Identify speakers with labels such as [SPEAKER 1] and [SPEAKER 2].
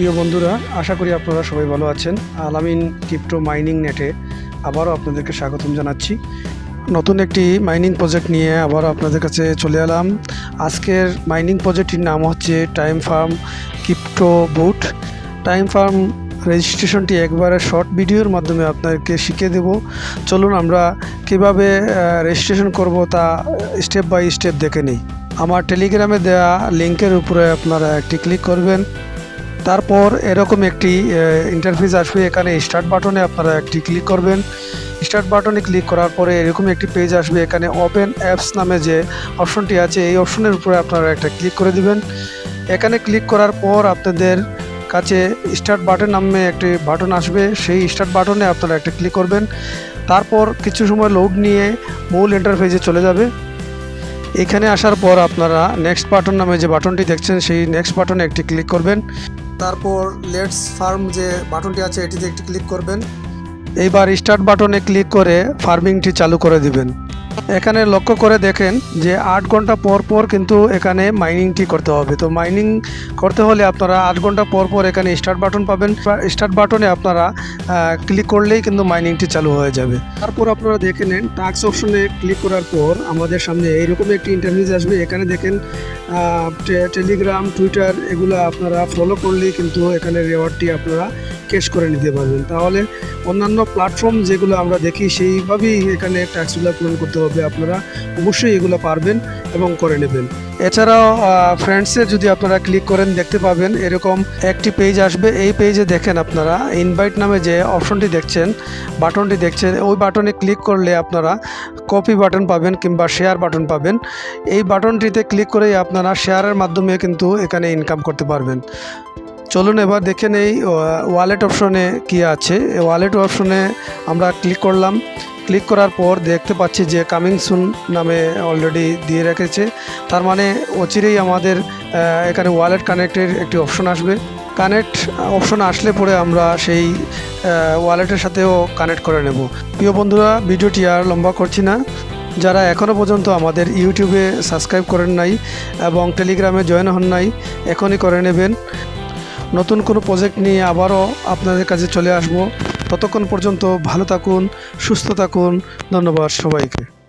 [SPEAKER 1] প্রিয় বন্ধুরা, আশা করি আপনারা সবাই ভালো আছেন। আলামিন ক্রিপ্টো মাইনিং নেটে আবারও আপনাদেরকে স্বাগতম জানাচ্ছি। নতুন একটি মাইনিং প্রজেক্ট নিয়ে আবারও আপনাদের কাছে চলে এলাম। আজকের মাইনিং প্রজেক্টটির নাম হচ্ছে time farm crypto boot. Time farm রেজিস্ট্রেশনটি একবারে শর্ট ভিডিওর মাধ্যমে আপনাদেরকে শিখিয়ে দেব। চলুন আমরা কীভাবে রেজিস্ট্রেশন করব তা স্টেপ বাই স্টেপ দেখে নিই। আমার টেলিগ্রামে দেওয়া লিঙ্কের উপরে আপনারা একটি ক্লিক করবেন। তারপর এরকম একটি ইন্টারফেস আসবে। এখানে স্টার্ট বাটনে আপনারা একটি ক্লিক করবেন। স্টার্ট বাটনে ক্লিক করার পরে এরকম একটি পেজ আসবে। এখানে ওপেন অ্যাপস নামে যে অপশনটি আছে, এই অপশনের উপরে আপনারা একটা ক্লিক করে দিবেন। এখানে ক্লিক করার পর আপনাদের কাছে স্টার্ট বাটন নামে একটি বাটন আসবে। সেই স্টার্ট বাটনে আপনারা একটা ক্লিক করবেন। তারপর কিছু সময় লোড নিয়ে মূল ইন্টারফেসে চলে যাবে। এখানে আসার পর আপনারা নেক্সট বাটন নামে যে বাটনটি দেখছেন, সেই নেক্সট বাটনে একটি ক্লিক করবেন। তারপর লেটস ফার্ম যে বাটনটি আছে, এটিতে একটি ক্লিক করবেন। এইবার স্টার্ট বাটনে ক্লিক করে ফার্মিংটি চালু করে দিবেন। এখানে লক্ষ্য করে দেখেন যে আট ঘণ্টা পর পর কিন্তু এখানে মাইনিংটি করতে হবে। তো মাইনিং করতে হলে আপনারা আট ঘণ্টা পর পর এখানে স্টার্ট বাটন পাবেন। স্টার্ট বাটনে আপনারা ক্লিক করলেই কিন্তু মাইনিংটি চালু হয়ে যাবে। তারপর আপনারা দেখে নেন টাক্স অপশনে ক্লিক করার পর আমাদের সামনে এইরকম একটি ইন্টারভিউ আসবে। এখানে দেখেন টেলিগ্রাম টুইটার এগুলো আপনারা ফলো করলেই কিন্তু এখানে রেওয়ার্ডটি আপনারা ক্যাশ করে নিতে পারবেন। তাহলে অন্যান্য প্ল্যাটফর্ম যেগুলো আমরা দেখি, সেইভাবেই এখানে ট্যাক্সগুলো পূরণ করতে হবে। আপনারা অবশ্যই এগুলো পারবেন এবং করে নেবেন। এছাড়াও ফ্রেন্ডসে যদি আপনারা ক্লিক করেন, দেখতে পাবেন এরকম একটি পেজ আসবে। এই পেজে দেখেন আপনারা ইনভাইট নামে যে অপশনটি দেখছেন বাটনটি দেখছেন, ওই বাটনে ক্লিক করলে আপনারা কপি বাটন পাবেন কিংবা শেয়ার বাটন পাবেন। এই বাটনটিতে ক্লিক করেই আপনারা শেয়ারের মাধ্যমে কিন্তু এখানে ইনকাম করতে পারবেন। চলুন এবার দেখে নেই ওয়ালেট অপশনে কি আছে? ওয়ালেট অপশনে আমরা ক্লিক করলাম। ক্লিক করার পর দেখতে পাচ্ছি যে কামিং সুন নামে অলরেডি দিয়ে রেখেছে। তার মানে অচিরেই আমাদের এখানে ওয়ালেট কানেক্টের একটি অপশন আসবে। কানেক্ট অপশন আসলে পরে আমরা সেই ওয়ালেটের সাথেও কানেক্ট করে নেব। প্রিয় বন্ধুরা, ভিডিওটি আর লম্বা করছি না। যারা এখনও পর্যন্ত আমাদের ইউটিউবে সাবস্ক্রাইব করেন নাই এবং টেলিগ্রামে জয়েন হন নাই, এখনই করে নেবেন। নতুন কোনো প্রজেক্ট নিয়ে আবারও আপনাদের কাছে চলে আসব। ততক্ষণ পর্যন্ত ভালো থাকুন, সুস্থ থাকুন। ধন্যবাদ সবাইকে।